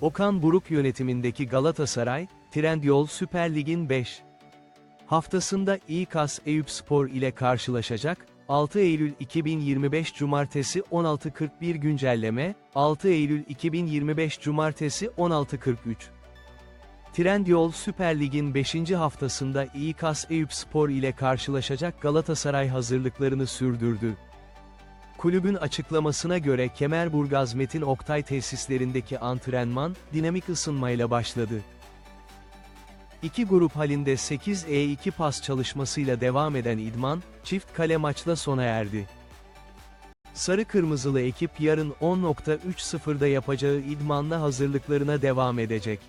Okan Buruk yönetimindeki Galatasaray, Trendyol Süper Lig'in 5 haftasında İKAS Eyüpspor ile karşılaşacak, 6 Eylül 2025 Cumartesi 16.41 güncelleme, 6 Eylül 2025 Cumartesi 16.43 Trendyol Süper Lig'in 5. haftasında İKAS Eyüpspor ile karşılaşacak Galatasaray hazırlıklarını sürdürdü. Kulübün açıklamasına göre Kemerburgaz Metin Oktay tesislerindeki antrenman, dinamik ısınmayla başladı. İki grup halinde 8E2 pas çalışmasıyla devam eden idman, çift kale maçla sona erdi. Sarı Kırmızılı ekip yarın 10.30'da yapacağı idmanla hazırlıklarına devam edecek.